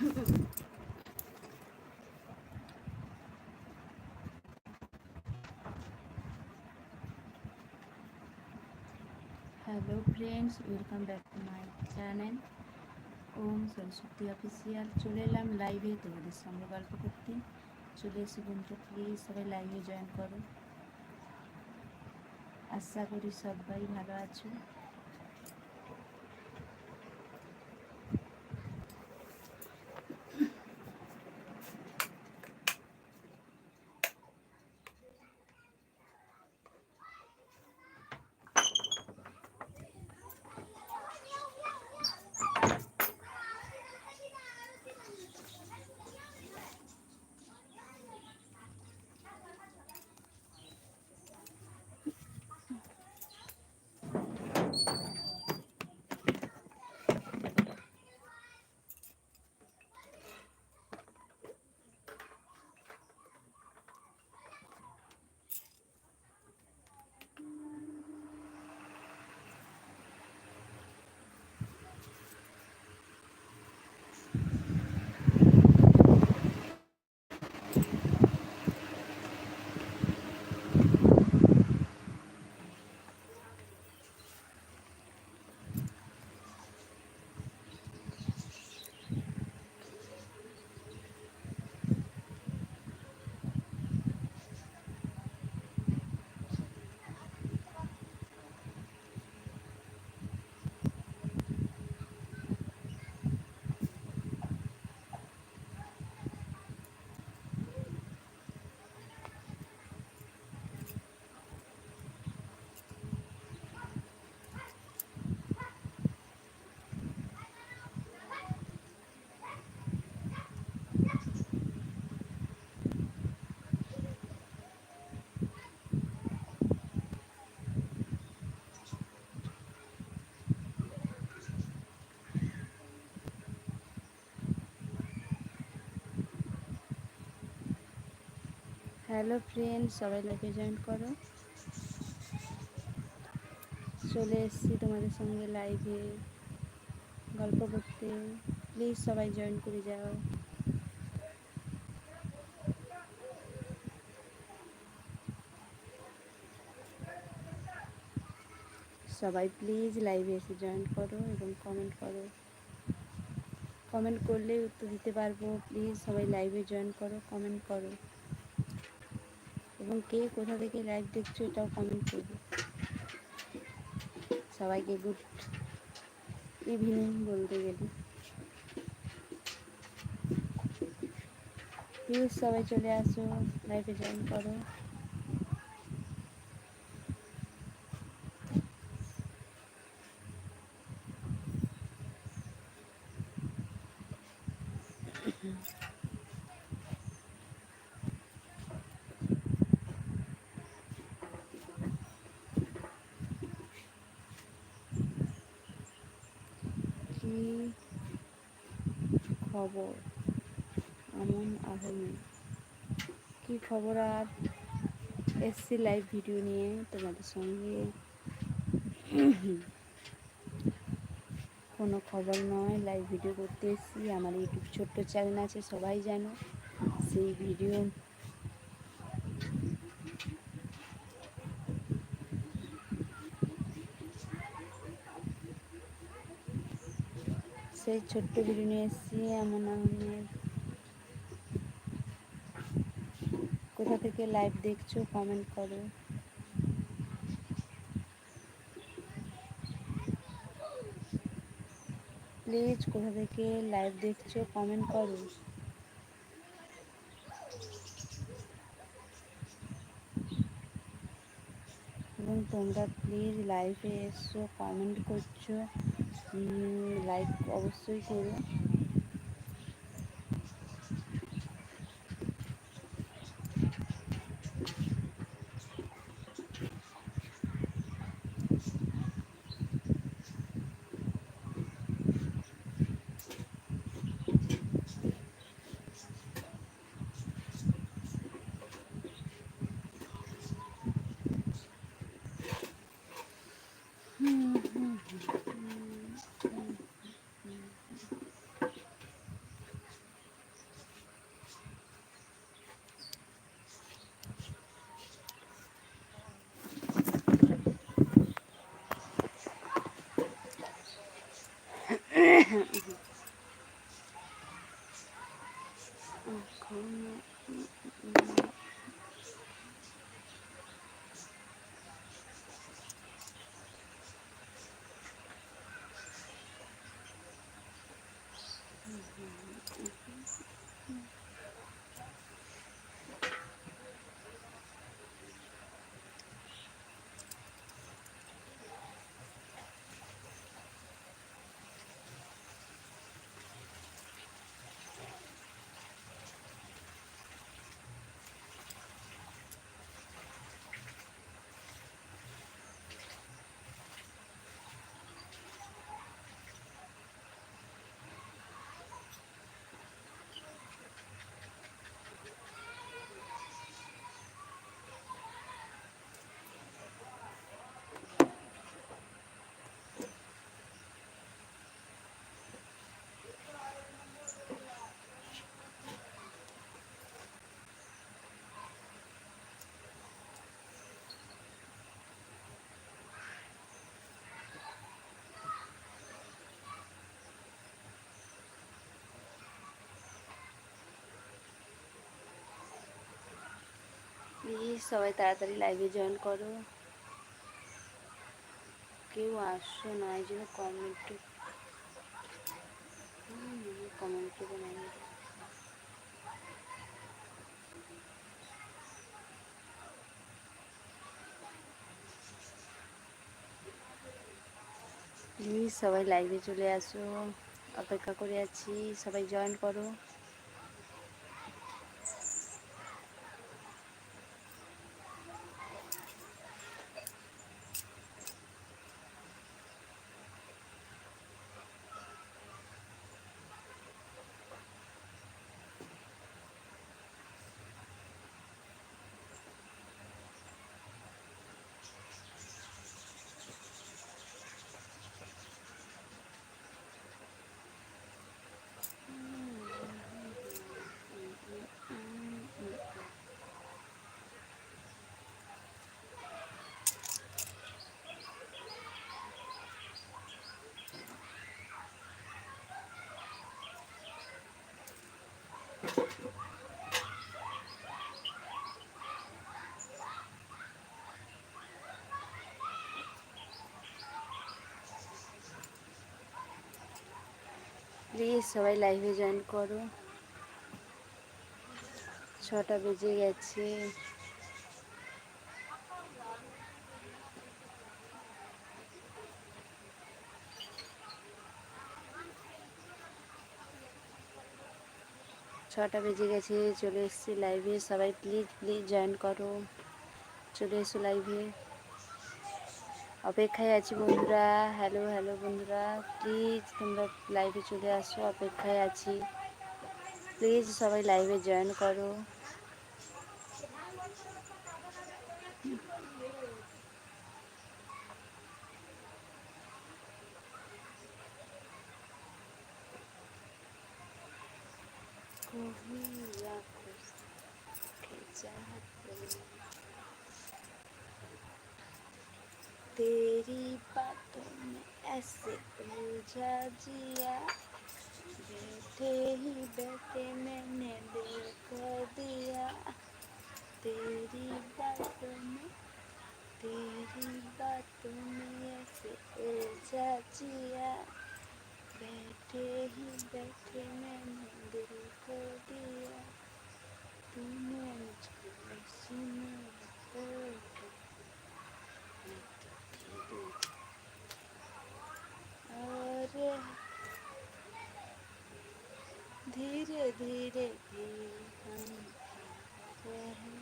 Hello friends welcome back to my channel Om Saraswati official চলে এলাম লাইভে তোমাদের সঙ্গে গল্প করতে। চলে এসে বন্ধু প্লিজ সবাই লাইভে জয়েন করো। আশা করি সবাই ভালো আছো। হ্যালো ফ্রেন্ড সবাই লাইভে জয়েন করো। চলে এসেছি তোমাদের সঙ্গে লাইভে গল্প করতে। প্লিজ সবাই জয়েন করে যাও। সবাই প্লিজ লাইভে এসে জয়েন করো এবং কমেন্ট করো। কমেন্ট করলে উত্তর দিতে পারব। প্লিজ সবাই লাইভে জয়েন করো কমেন্ট করো। এবং কে কোথা থেকে লাইভ দেখছ এটাও কমেন্ট করবে। সবাইকে গুড ইভিনিং বলতে গেলে। প্লিজ সবাই চলে আসো লাইফে জয়েন করো কি খবর? আমন আহমেদ কি খবর আর এসছি লাইভ ভিডিও নিয়ে তোমাদের সঙ্গে। কোনো খবর নয় লাইভ ভিডিও করতে এসেছি। আমার ইউটিউব ছোট্ট চ্যানেল আছে, সবাই জানো। সেই ভিডিও সেই ছোট্ট ভিডিও নিয়ে এসেছি, এমন আহমেদ কোথা থেকে লাইভ দেখছ কমেন্ট করো। প্লিজ কোথা থেকে লাইভ দেখছ কমেন্ট করো। এবং তোমরা প্লিজ লাইভে এসছো কমেন্ট করছ। লাইক অবশ্যই করো। প্লিজ সবাই তাড়াতাড়ি লাইভে জয়েন করো। কেউ আসছো না, এই জন্য কমেন্ট কমেন্ট করে প্লিজ সবাই লাইভে চলে আসো, অপেক্ষা করে আছি, সবাই জয়েন করো। প্লিজ সবাই লাইভে জয়েন করো। ছটা বেজে গেছে। ছটা বেজে গেছে, চলে এসেছি লাইভে। সবাই প্লিজ প্লিজ জয়েন করো। চলে এসো লাইভে। অপেক্ষায় আছি বন্ধুরা। হ্যালো হ্যালো বন্ধুরা। প্লিজ তোমরা লাইভে চলে আসো, অপেক্ষায় আছি। প্লিজ সবাই লাইভে জয়েন করো। जिया बैठे ही बैठे मैंने कर दिया। तेरी बातों में, तेरी बातों में ऐसे उलझा जिया। बैठे ही बैठे मैंने दिल धीरे धीरे भी हम रहे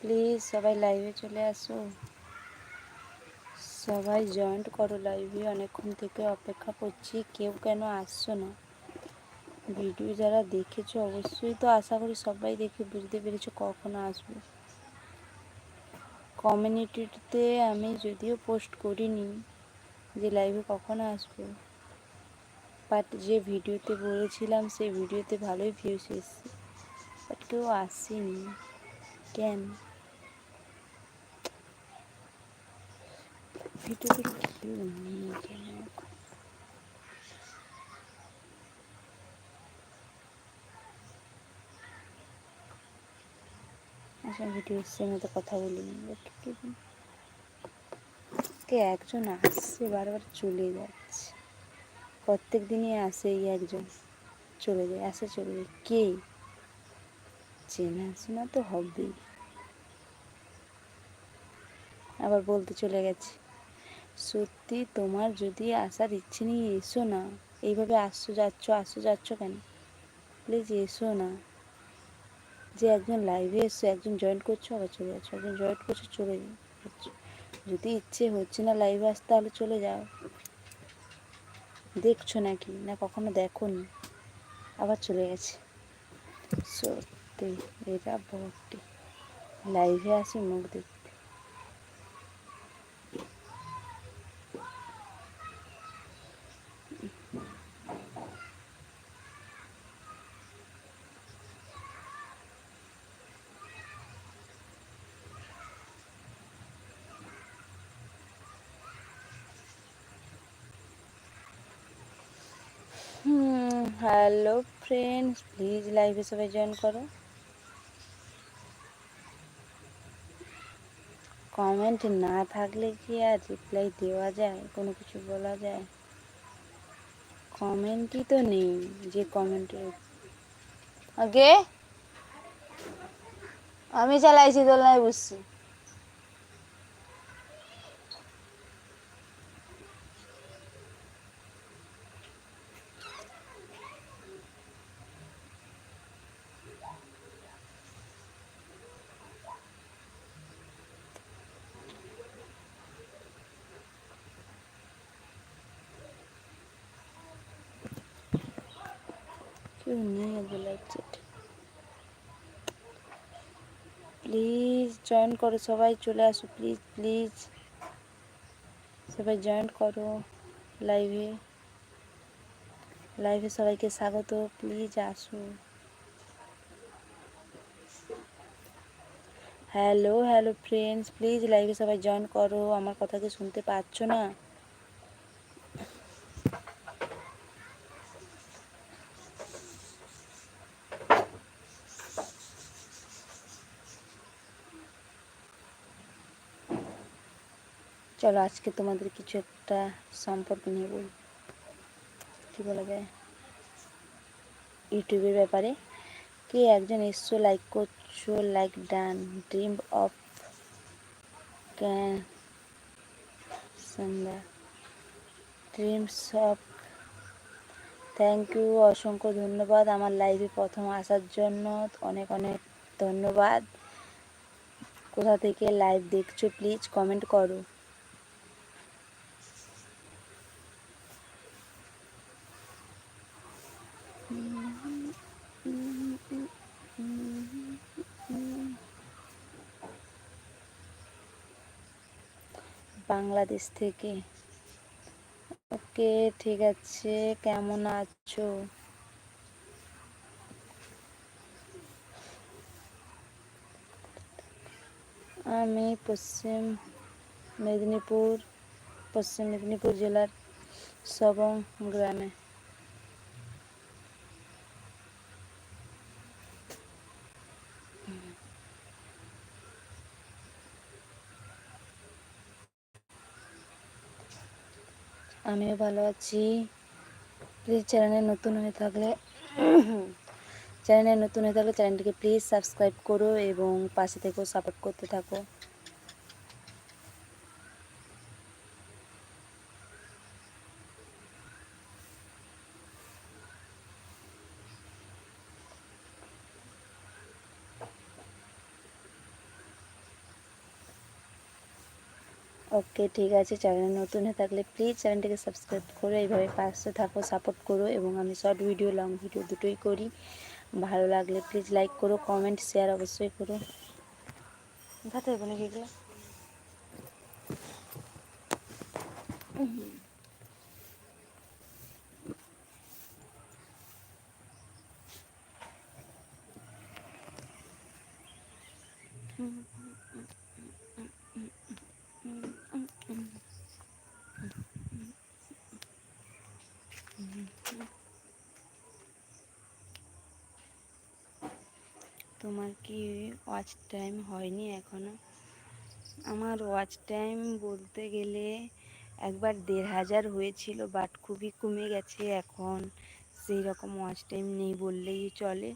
প্লিজ সবাই লাইভে চলে আসো। সবাই জয়েন্ট করো লাইভে অনেকক্ষণ থেকে অপেক্ষা করছি, কেউ কেন আসছো না? ভিডিও যারা দেখেছ অবশ্যই তো আশা করি সবাই দেখে বুঝতে পেরেছ কখন আসব। কমিউনিটিতে আমি যদিও পোস্ট করিনি যে লাইভে কখন আসব। বাট যে ভিডিওতে বলেছিলাম, সেই ভিডিওতে ভালোই ভিউস এসছে। বাট কেউ আসেনি। কেন ভিডিওতে কেউ নেই কেন আসলে ভিডিও এসছে মতো কথা বলিনি কে একজন আসছে, বারবার চলে যাচ্ছে। প্রত্যেক দিনই আসে এই একজন, চলে যায়, আসে, চলে যায়। কে? চেনাশোনা তো হবেই। আবার বলতে চলে গেছে সত্যি তোমার যদি আসার ইচ্ছে নেই, এসো না। এইভাবে আসছো যাচ্ছ আসছো যাচ্ছ কেন? প্লিজ এসো না। যে একজন লাইভে এসছো একজন জয়েন করছ, আবার চলে যাচ্ছ। একজন জয়েন করছ, চলে যাচ্ছ। যদি ইচ্ছে হচ্ছে না লাইভে আসতে তাহলে চলে যাও। দেখছ নাকি? না কখনো দেখোনি? আবার চলে গেছে। সত্যি এটা বটে। লাইভে আসি, মুখ দেখতে হ্যালো ফ্রেন্ডস, প্লিজ লাইভে সবাই জয়েন করো। কমেন্ট না থাকলে কি আর রিপ্লাই দেওয়া যায়? কোনো কিছু বলা যায়? কমেন্টই তো নেই যে কমেন্টে আগে? আমি চালাইছি, দোলনায় বসছি। কেউ নেই আজকে লাইভ প্লিজ জয়েন করো সবাই চলে আসো প্লিজ প্লিজ সবাই জয়েন করো লাইভে লাইভে সবাইকে স্বাগত প্লিজ আসো হ্যালো হ্যালো ফ্রেন্ডস প্লিজ লাইভে সবাই জয়েন করো আমার কথা কি শুনতে পাচ্ছ না চলো আজকে তোমাদের কিছু একটা সম্পর্ক নিয়ে বলি। কী বলা যায়? ইউটিউবের ব্যাপারে। কে একজন এসছো লাইক করছ like done dream of Sandhya dreams of thank you অসংখ্য ধন্যবাদ আমার লাইভে প্রথম আসার জন্য। অনেক অনেক ধন্যবাদ। কোথা থেকে লাইভ দেখছ প্লিজ কমেন্ট করো। বাংলাদেশ থেকে। ওকে, ঠিক আছে, কেমন আছো? আমি পশ্চিম মেদিনীপুর পশ্চিম মেদিনীপুর জেলার সবং গ্রামে। আমিও ভালো আছি। প্লিজ চ্যানেলে নতুন হয়ে থাকলে চ্যানেলে নতুন হয়ে থাকলে চ্যানেলটিকে প্লিজ সাবস্ক্রাইব করো এবং পাশে থেকেও সাপোর্ট করতে থাকো। ওকে, ঠিক আছে, চ্যানেল নতুন হয়ে থাকলে প্লিজ চ্যানেলটিকে সাবস্ক্রাইব করো এইভাবে পাশে থাকো সাপোর্ট করো এবং আমি শর্ট ভিডিও লং ভিডিও দুটোই করি। ভালো লাগলে প্লিজ লাইক করো কমেন্ট শেয়ার অবশ্যই করো। ভাতে এগুলো? তোমার কি ওয়াচ টাইম হয়নি এখনও? আমার ওয়াচ টাইম বলতে গেলে একবার দেড় হাজার হয়েছিল বাট খুবই কমে গেছে এখন। সেই রকম ওয়াচ টাইম নেই বললেই চলে।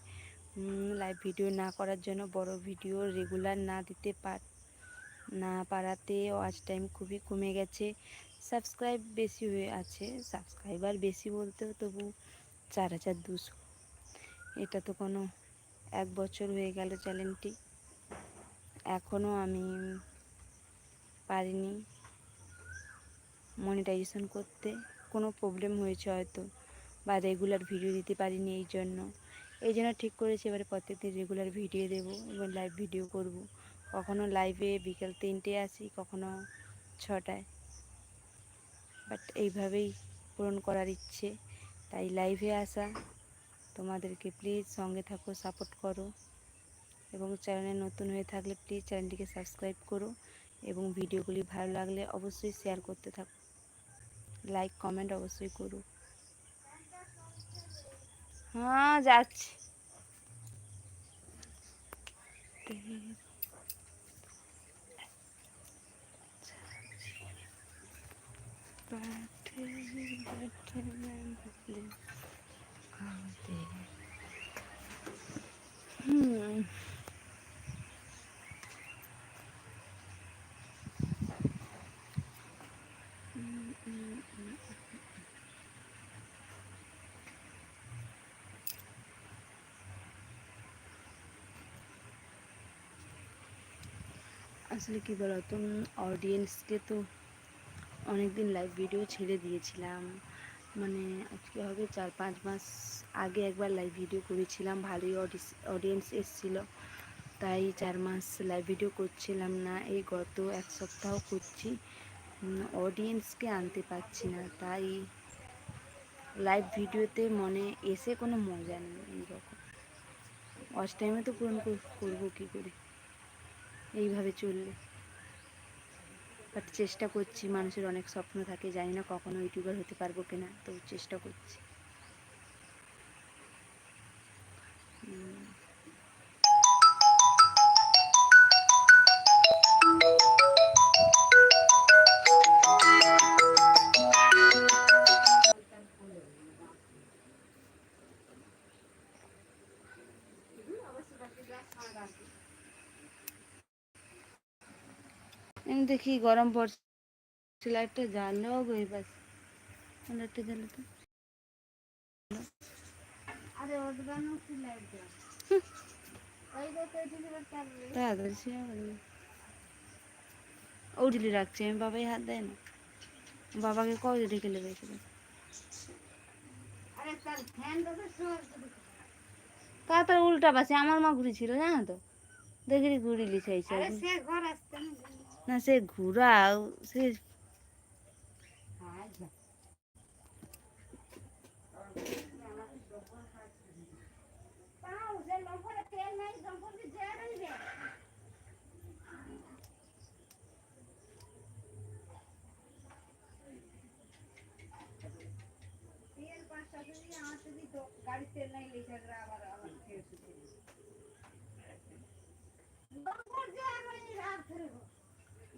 লাইভ ভিডিও না করার জন্য বড় ভিডিও রেগুলার না দিতে পার না পারাতে ওয়াচ টাইম খুবই কমে গেছে। সাবস্ক্রাইব বেশি হয়ে আছে সাবস্ক্রাইবার বেশি বলতেও তবু চার হাজার দুশো। এটা তো কোনো এক বছর হয়ে গেল চ্যানেলটি। এখনও আমি পারিনি মনিটাইজেশন করতে। কোনো প্রবলেম হয়েছে হয়তো বা রেগুলার ভিডিও দিতে পারিনি এই জন্য। এই জন্য ঠিক করেছি, এবারে প্রত্যেকদিন রেগুলার ভিডিও দেবো এবং লাইভ ভিডিও করব। কখনো লাইভে বিকেল তিনটে আসি, কখনো ছটায়। বাট এইভাবেই পূরণ করার ইচ্ছে। তাই লাইভে আসা তোমাদেরকে প্লিজ সঙ্গে থাকো সাপোর্ট করো এবং চ্যানেলে নতুন হয়ে থাকলে প্লিজ চ্যানেলটিকে সাবস্ক্রাইব করো এবং ভিডিওগুলি ভালো লাগলে অবশ্যই শেয়ার করতে থাকো। লাইক কমেন্ট অবশ্যই করো। হ্যাঁ যাচ্ছি। হুম আসলে কী বলতো অডিয়েন্সকে তো অনেকদিন লাইভ ভিডিও ছেড়ে দিয়েছিলাম। মানে আজকে হবে চার পাঁচ মাস আগে একবার লাইভ ভিডিও করেছিলাম, ভালোই অডিয়েন্স এসেছিল। তাই চার মাস লাইভ ভিডিও করছিলাম না, এই গত এক সপ্তাহ করছি। অডিয়েন্সকে আনতে পারছি না, তাই লাইভ ভিডিওতে মনে এসে কোনো মজা নেই এইরকম। ওয়াচ টাইমে তো পূরণ করব কী করে? এইভাবে চললে। বাট চেষ্টা করছি, মানুষের অনেক স্বপ্ন থাকে, জানি না কখনো ইউটিউবার হতে পারব কিনা তো চেষ্টা করছি। আমি দেখি গরম পড়ছে লাইটটা জ্বালো গই বাস লাইটটা জ্বালো তো। উঠলি রাখছি আমি বাবাই হাত দেয় না। বাবাকে কবে ডেকে লেগে তাড়াতাড়ি উল্টা পাশে আমার মা ঘুরি ছিল জানো তো? দেখি ঘুরি লিখাইছে না সে ঘুরা সে গাড়ি তেল নাই লিখে আবার আবার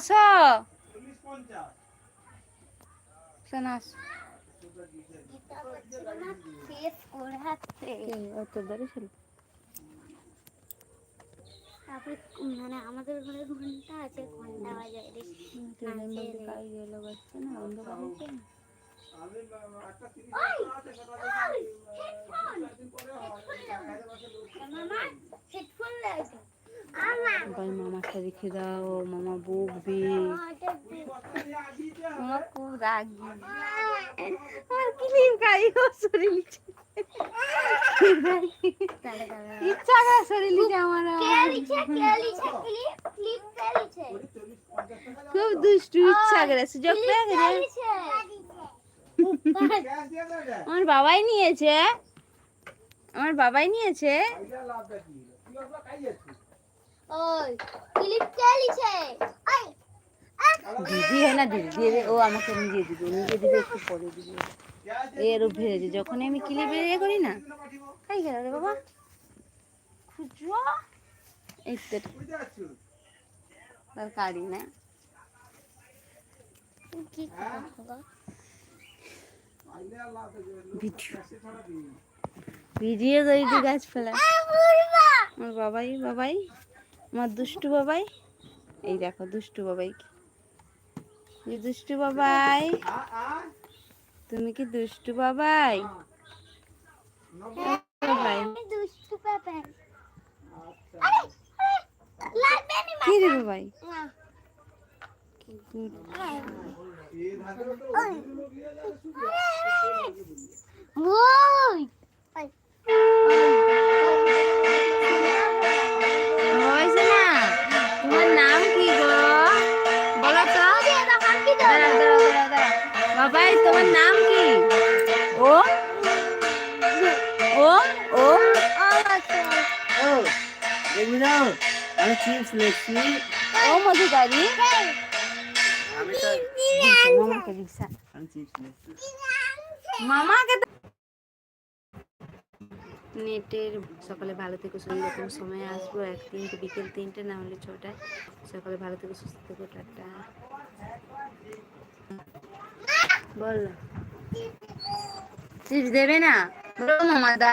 আসো শোন আসো। তারপরে মানে আমাদের ঘরে ঘণ্টা আছে ঘণ্টা বাজায় রে। ট্রেনের মধ্যে কাজ গেলো বাচ্চা না অন্ধকার হয়েছে হেডফোন। ভাই মামারটা রেখে দাও, মামা বকবে। আমার খুব আমার শরীর ইচ্ছা শরীর লিখে আমার খুব দুষ্টু ইচ্ছা করে? সুযোগ আমার বাবাই নিয়েছে। আমার বাবাই নিয়েছে। ওই ক্লিপ কে লিখে? ওই দিদি হয় না দিদি দিয়ে ও আমাকে নিজে দিবে নিজে দিবে একটু পরে দিবে। এর ভেজে যখনই আমি ক্লিপে ইয়ে করি না খাই গেল রে বাবা খুচরো? এই তো তার কাড়ি না। কি করব? ভিডিও। ভিডিও করে গাছ ফেলা আমার বাবাই বাবাই। আমার দুষ্টু বাবাই এই দেখো দুষ্টু বাবাই দুষ্টু বাবাই তুমি কি দুষ্টু বাবাই বাবাই দুষ্টু কি রে বাবাই বাবাই তোমার নাম কি? ও? ও? ও? ও দেখবি না আমি চিপস লেখছি। ও মধুকারি আমি তো মামাকে রিক্সা। আমি চিপস লেখছি। মামাকে নেটের সকালে ভালো থেকে সুন্দর রকম সময় আসব? এক তিনটে বিকেল তিনটে না হলে ছটায়। সকালে ভালো থেকে সুস্থ থেকো টাটা বল চিপস দেবে না? বলো মামা দা